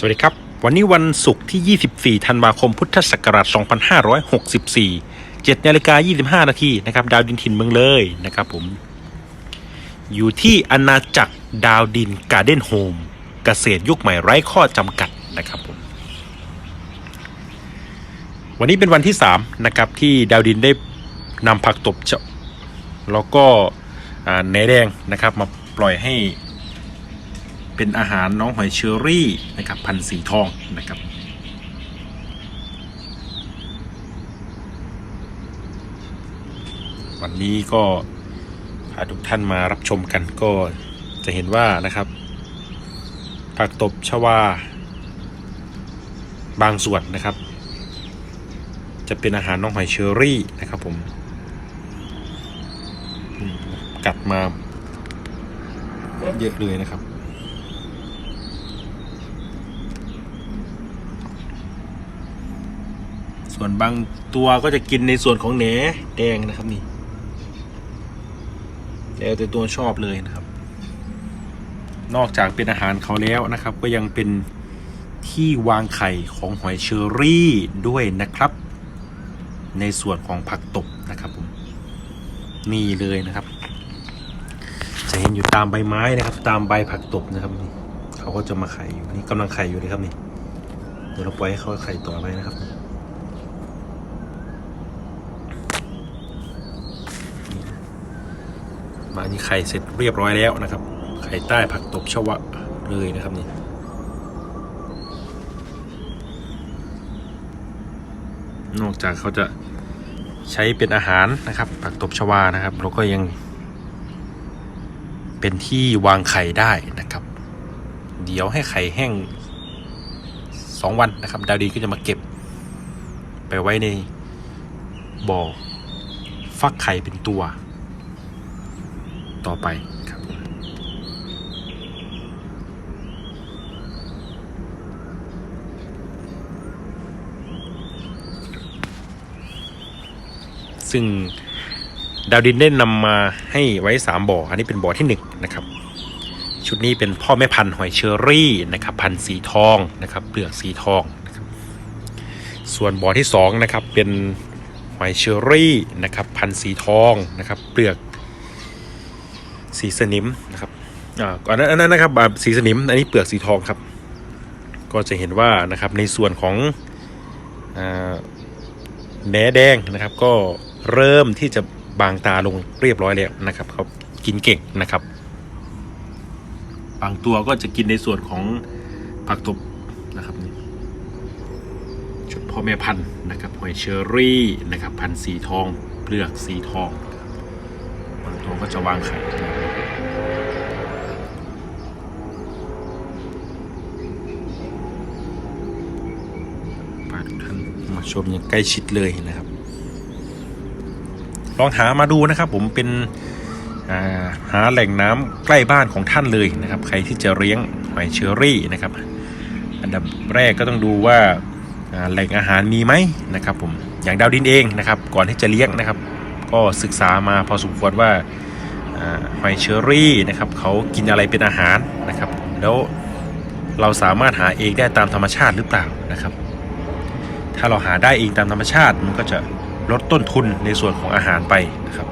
สวัสดีครับ วันนี้วันศุกร์ที่ 24 ธันวาคม พุทธศักราช 2564 7นาฬิกา25 นาทีนะครับ ดาวดินถิ่นเมืองเลยนะครับผม อยู่ที่อาณาจักรดาวดินการ์เด้นโฮม เกษตรยุคใหม่ไร้ข้อจำกัดนะครับผม วันนี้เป็นวันที่ 3 นะครับที่ดาวดินได้นำผักตบเจาะแล้วก็แหนแดงนะครับมาปล่อยให้ เป็นอาหารน้องหอยเชอรี่นะครับพันธ์สีทองนะครับวันนี้ก็พาทุกท่านมารับชมกันก็จะเห็นว่านะครับ ผักตบชวา บางส่วนนะครับ จะเป็นอาหารน้องหอยเชอรี่นะครับผมกัดมาเยอะเลยนะครับ ส่วนบางตัวก็จะกินในส่วนของแหนแดงนะครับนี่แล้วแต่ตัวชอบเลยนะครับ นอกจากเป็นอาหารเขาแล้วนะครับ ก็ยังเป็นที่วางไข่ของหอยเชอรี่ด้วยนะครับ ในส่วนของผักตบนะครับผมนี่เลยนะครับ จะเห็นอยู่ตามใบไม้นะครับ ตามใบผักตบนะครับนี่เขาก็จะมาไข่อยู่นี่กำลังไข่อยู่เลยครับนี่เดี๋ยวเราปล่อยให้เขาไข่ต่อไปนะครับานี่ไข่เสร็จเรียบร้อยแล้วนะครับ ไข่ใต้ผักตบชวะเลยนะครับนี่นอกจากเขาจะใช้เป็นอาหารนะครับ ผักตบชวานะครับเราก็ยัง เป็นที่วางไข่ได้นะครับ เดี๋ยวให้ไข่แห้งสองวันนะครับ ดาวดีก็จะมาเก็บ ไปไว้ในบ่อฟักไข่เป็นตัว ต่อไปครับซึ่งดาวดินได้นำมาให้ไว้ 3 บ่อ อันนี้เป็นบ่อที่ 1 นะครับ ชุดนี้เป็นพ่อแม่พันธุ์หอยเชอรี่นะครับ พันธุ์สีทองนะครับ เปลือกสีทองนะครับ ส่วนบ่อที่2นะครับเป็นหอยเชอรี่นะครับ พันธุ์สีทองนะครับ เปลือก สีสนิมนะครับอ่าก่อนนั้นนั้นนะครับสีสนิม อันนี้เปลือกสีทองครับ ก็จะเห็นว่านะครับในส่วนของแหนแดงนะครับ ก็เริ่มที่จะบางตาลงเรียบร้อยแล้วนะครับเขากินเก่งนะครับ บางตัวก็จะกินในส่วนของผักตบนะครับนี่ชุดพ่อแม่พันธุ์นะครับหอยเชอรี่นะครับ พันธุ์สีทอง เปลือกสีทอง บางตัวก็จะวางไข่ มาชมอย่างใกล้ชิดเลยนะครับ ลองหามาดูนะครับผมเป็นาหาแหล่งน้ำใกล้บ้านของท่านเลยนะครับ ใครที่จะเลี้ยงหอยเชอรี่นะครับ อันดับแรกก็ต้องดูว่าาแหล่งอาหารมีไหมนะครับผมอย่างดาวดินเองนะครับ ก่อนที่จะเลี้ยงนะครับ ก็ศึกษามาพอสมควรว่าหอยเชอรี่นะครับเขากินอะไรเป็นอาหารนะครับ แล้วเราสามารถหาเองได้ตามธรรมชาติหรือเปล่านะครับ ถ้าเราหาได้เองตามธรรมชาติมันก็จะลดต้นทุนในส่วนของอาหารไปนะครับ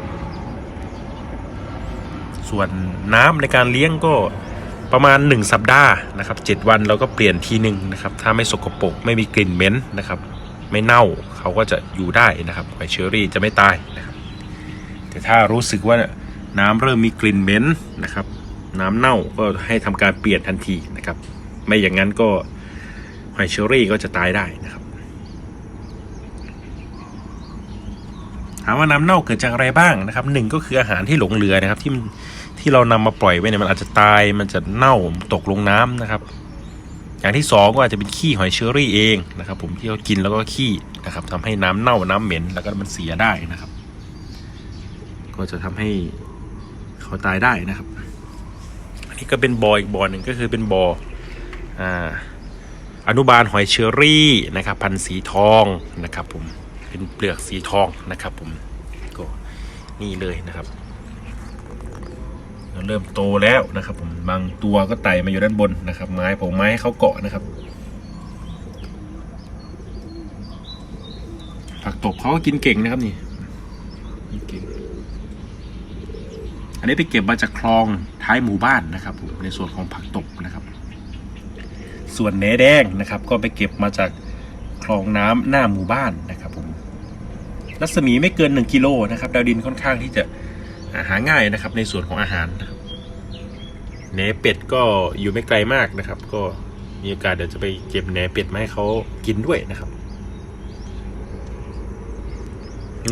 ส่วนน้ำในการเลี้ยงก็ประมาณ 1 สัปดาห์นะครับ7วันเราก็เปลี่ยนทีหนึ่งนะครับ ถ้าไม่สกปรกไม่มีกลิ่นเหม็นนะครับ ไม่เน่าเขาก็จะอยู่ได้นะครับหอยเชอรี่จะไม่ตายนะครับแต่ถ้ารู้สึกว่าน้ำเริ่มมีกลิ่นเหม็นนะครับ น้ำเน่าก็ให้ทำการเปลี่ยนทันทีนะครับ ไม่อย่างนั้นก็หอยเชอรี่ก็จะตายได้นะครับ ถามว่าน้ำเน่าเกิดจากอะไรบ้างนะครับหนึ่งก็คืออาหารที่หลงเหลือนะครับ ที่ที่เรานำมาปล่อยไว้เนี่ยมันอาจจะตายมันจะเน่าตกลงน้ำนะครับ อย่างที่สองก็อาจจะเป็นขี้หอยเชอรี่เองนะครับ ผมที่เขากินแล้วก็ขี้นะครับทำให้น้ำเน่าน้ำเหม็นแล้วก็มันเสียได้นะครับ ก็จะทำให้เขาตายได้นะครับอันนี้ก็เป็นบ่ออีกบ่อหนึ่งก็คือเป็นบ่ออ่าอนุบาลหอยเชอรี่นะครับ พันธุ์สีทองนะครับผม เป็นเปลือกสีทองนะครับ ผมก็นี่เลยนะครับเริ่มโตแล้วนะครับ ผมบางตัวก็ไต่มาอยู่ด้านบนนะครับ ไม้ผมไม้เขาเกาะนะครับผักตบเขากินเก่งนะครับนี่อันนี้ไปเก็บมาจากคลองท้ายหมู่บ้านนะครับผมในส่วนของผักตบนะครับ ส่วนเนื้อแดงนะครับ ก็ไปเก็บมาจากคลองน้ำหน้าหมู่บ้านนะครับ ผม รัศมีไม่เกิน 1กิโลนะครับ ดาวดินค่อนข้างที่จะหาง่ายนะครับ ในส่วนของอาหารนะครับแหนเป็ดก็อยู่ไม่ไกลมากนะครับ ก็มีโอกาสเดี๋ยวจะไปเก็บแหนเป็ดมาให้เขากินด้วยนะครับ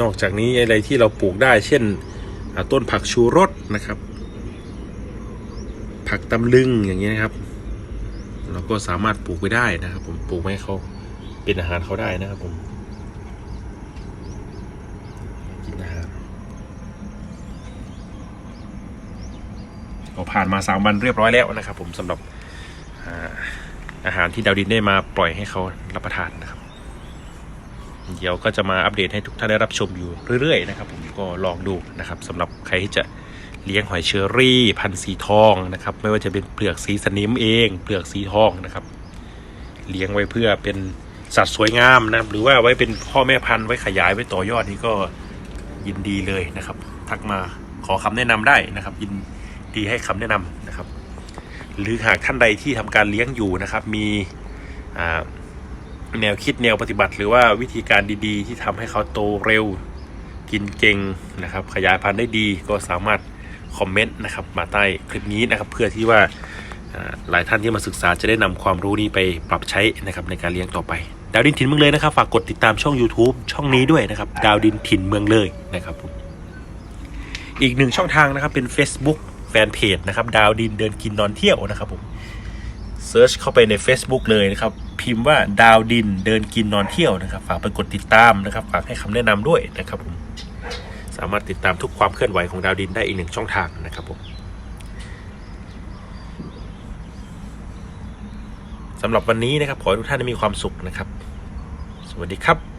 นอกจากนี้อะไรที่เราปลูกได้ เช่นต้นผักชูรสนะครับ ผักตำลึงอย่างนี้ยนะครับ เราก็สามารถปลูกไว้ได้นะครับ ผมปลูกให้เขาเป็นอาหารเขาได้นะครับผม กินอาหาร ก็ผ่านมาสามวันเรียบร้อยแล้วนะครับผมสำหรับอาหารที่ดาวดินได้มาปล่อยให้เขารับประทานนะครับ เดี๋ยวก็จะมาอัปเดตให้ทุกท่านได้รับชมอยู่เรื่อยๆนะครับผมก็ลองดูนะครับสำหรับใครที่จะเลี้ยงหอยเชอรี่ พันธุ์สีทองนะครับ ไม่ว่าจะเป็นเปลือกสีสนิมเอง เปลือกสีทองนะครับ เลี้ยงไว้เพื่อเป็นสัตว์สวยงามนะครับ หรือว่าไว้เป็นพ่อแม่พันธุ์ไว้ขยายไว้ต่อยอดนี่ก็ยินดีเลยนะครับ ทักมาขอคำแนะนำได้นะครับ ยิน ดีให้คำแนะนำนะครับ หรือหากท่านใดที่ทำการเลี้ยงอยู่นะครับ มีแนวคิดแนวปฏิบัติ หรือว่าวิธีการดีๆ ที่ทำให้เขาโตเร็วกินเก่งนะครับ ขยายพันธุ์ได้ดีก็สามารถคอมเมนต์นะครับมาใต้คลิปนี้นะครับ เพื่อที่ว่าหลายท่านที่มาศึกษาจะได้นำความรู้นี้ไปปรับใช้นะครับในการเลี้ยงต่อไป ดาวดินถิ่นเมืองเลยนะครับ ฝากกดติดตามช่อง YouTube ช่องนี้ด้วยนะครับ ดาวดินถิ่นเมืองเลยนะครับผมอีกหนึ่งช่องทางนะครับเป็น Facebook ฟนเพจนะครับดาวดินเดินกินนอนเที่ยวนะครับผมเซิร์ชเข้าไปใน Facebook เลยนะครับ พิมพ์ว่าดาวดินเดินกินนอนเที่ยวนะครับ ฝากไปกดติดตามนะครับ ฝากให้คำแนะนำด้วยนะครับผมสามารถติดตามทุกความเคลื่อนไหวของดาวดินได้อีกหนึ่งช่องทางนะครับผมสำหรับวันนี้นะครับขอให้ทุกท่านมีความสุขนะครับ สวัสดีครับ